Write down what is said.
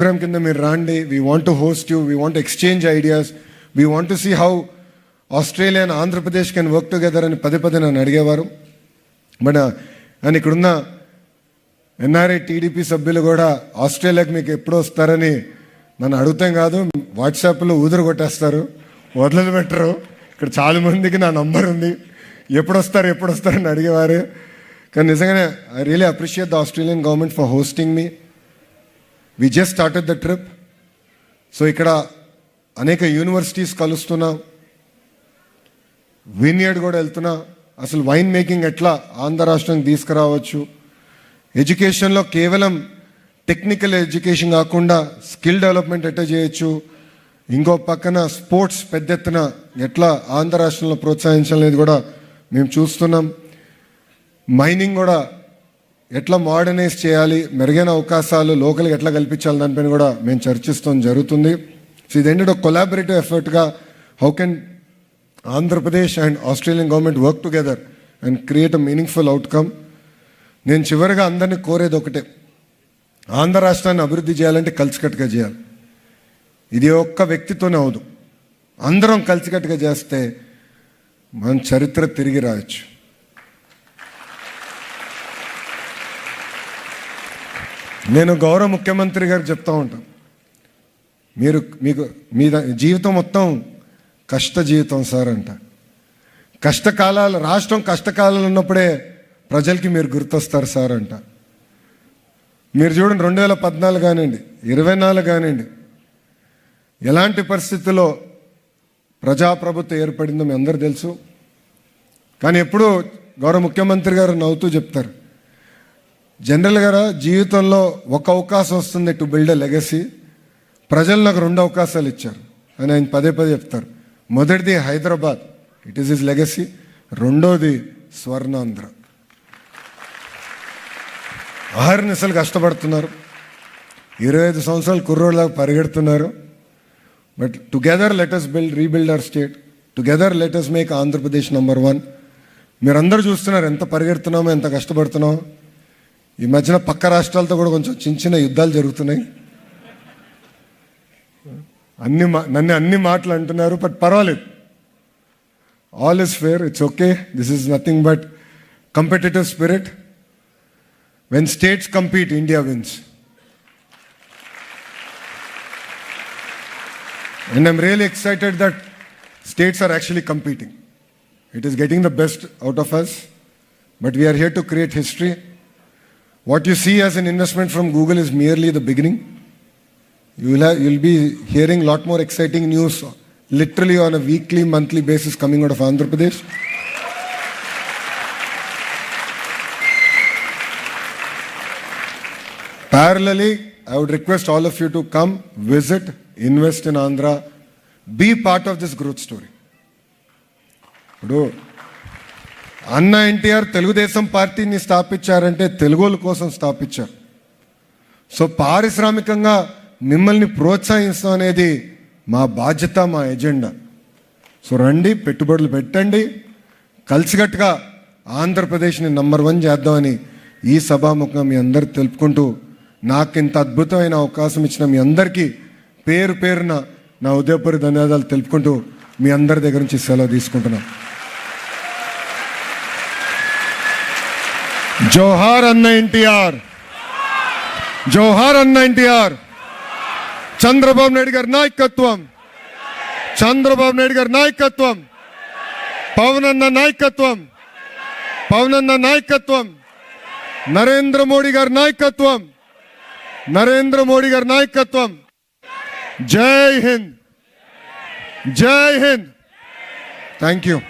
Programme కింద మీరు రాండి we want to host you we want exchange ideas we want to see how Australia and Andhra Pradesh can work together అని పదే పదే నన్ను అడిగేవారు. బట్ అండ్ uh, ఇక్కడున్న ఎన్ఆర్ఐ టీడీపీ సభ్యులు కూడా ఆస్ట్రేలియాకి మీకు ఎప్పుడు వస్తారని నన్ను అడుగుతాం కాదు వాట్సాప్లో ఊదరు కొట్టేస్తారు వదలలు పెట్టరు. ఇక్కడ చాలా మందికి నా నంబర్ ఉంది ఎప్పుడు వస్తారు ఎప్పుడు వస్తారని అడిగేవారు. కానీ నిజంగానే I really appreciate the Australian government for hosting me we just started the trip so ఇక్కడ అనేక యూనివర్సిటీస్ కలుస్తున్నా. వినియర్డ్ కూడా వెళ్తున్నా. అసలు వైన్ మేకింగ్ ఎట్లా ఆంధ్ర రాష్ట్రానికి తీసుకురావచ్చు? ఎడ్యుకేషన్లో కేవలం టెక్నికల్ ఎడ్యుకేషన్ కాకుండా స్కిల్ డెవలప్మెంట్ ఎట్లా చేయొచ్చు? ఇంకో పక్కన స్పోర్ట్స్ పెద్ద ఎత్తున ఎట్లా ఆంధ్ర రాష్ట్రంలో ప్రోత్సహించాలనేది కూడా మేము చూస్తున్నాం. మైనింగ్ కూడా ఎట్లా మోడర్నైజ్ చేయాలి మెరుగైన అవకాశాలు లోకల్కి ఎట్లా కల్పించాలి దానిపైన కూడా మేము చర్చిస్తాం జరుగుతుంది. సో ఇది ఏంటంటే ఒక collaborative ఎఫర్ట్గా how can Andhra Pradesh and Australian government work together and create a meaningful outcome నేను చివరిగా అందరినీ కోరేది ఒకటే. ఆంధ్ర రాష్ట్రాన్ని అభివృద్ధి చేయాలంటే కలిసికట్టుగా చేయాలి. ఇది ఒక్క వ్యక్తితోనే అవదు. అందరం కలిసికట్టుగా చేస్తే మన చరిత్ర తిరిగి రాయొచ్చు. నేను గౌరవ ముఖ్యమంత్రి గారు చెప్తూ ఉంటాను మీరు మీకు మీ జీవితం మొత్తం కష్ట జీవితం సార్ అంట. కష్టకాలాలు రాష్ట్రం కష్టకాలాలు ఉన్నప్పుడే ప్రజలకి మీరు గుర్తొస్తారు సార్ అంట. మీరు చూడండి రెండు వేల పద్నాలుగు కానివ్వండి ఇరవై నాలుగు కానివ్వండి ఎలాంటి పరిస్థితుల్లో ప్రజాప్రభుత్వం ఏర్పడిందో మీ అందరు తెలుసు. కానీ ఎప్పుడూ గౌరవ ముఖ్యమంత్రి గారు నవ్వుతూ చెప్తారు. జనరల్ గారా జీవితంలో ఒక అవకాశం వస్తుంది టు బిల్డ్ ఎ లెగసీ ప్రజలు నాకు రెండు అవకాశాలు ఇచ్చారు. అని ఆయన పదే పదే చెప్తారు. మొదటిది Hyderabad. It is is legacy రెండోది స్వర్ణాంధ్ర. అహర్నిశలు కష్టపడుతున్నారు. ఇరవై ఐదు సంవత్సరాలు కుర్రోళ్ళగా పరిగెడుతున్నారు. But together letters build rebuild our state together letters make Andhra Pradesh number one మీరందరూ చూస్తున్నారు ఎంత పరిగెడుతున్నామో ఎంత కష్టపడుతున్నామో. ఈ మధ్యన పక్క రాష్ట్రాలతో కూడా కొంచెం చిన్న చిన్న యుద్ధాలు జరుగుతున్నాయి అన్ని మా నన్ను అన్ని మాటలు అంటున్నారు బట్ పర్వాలేదు all is fair it's okay this is nothing but competitive spirit when states compete India wins And I'm really excited that states are actually competing. It is getting the best out of us, but we are here to create history. what you see as an investment from Google is merely the beginning. You will have, you'll be hearing a lot more exciting news literally on a weekly, monthly basis coming out of Andhra Pradesh. Parallelly, I would request all of you to come, visit, invest in Andhra, be part of this growth story. Do అన్న ఎన్టీఆర్ తెలుగుదేశం పార్టీని స్థాపించారంటే తెలుగుల కోసం స్థాపించారు. So పారిశ్రామికంగా మిమ్మల్ని ప్రోత్సహిస్తాం అనేది మా బాధ్యత మా ఎజెండా. సో రండి పెట్టుబడులు పెట్టండి. కలిసికట్టుగా ఆంధ్రప్రదేశ్ని నంబర్ వన్ చేద్దామని ఈ సభాముఖంగా మీ అందరు తెలుపుకుంటూ నాకు ఇంత అద్భుతమైన అవకాశం ఇచ్చిన మీ అందరికీ పేరు పేరున నా ఉదయపూరి ధన్యవాదాలు తెలుపుకుంటూ మీ అందరి దగ్గర నుంచి సెలవు తీసుకుంటున్నాను. జోహార్ అన్న ఎన్టీఆర్. జోహార్ అన్న ఎన్టీఆర్. చంద్రబాబు నాయుడు గారి నాయకత్వం. చంద్రబాబు నాయుడు గారి నాయకత్వం. పవన్ అన్న నాయకత్వం. పవన్ అన్న నాయకత్వం. నరేంద్ర మోడీ గారి నాయకత్వం. నరేంద్ర మోడీ గారి నాయకత్వం. జై హింద్. జై హింద్. Thank you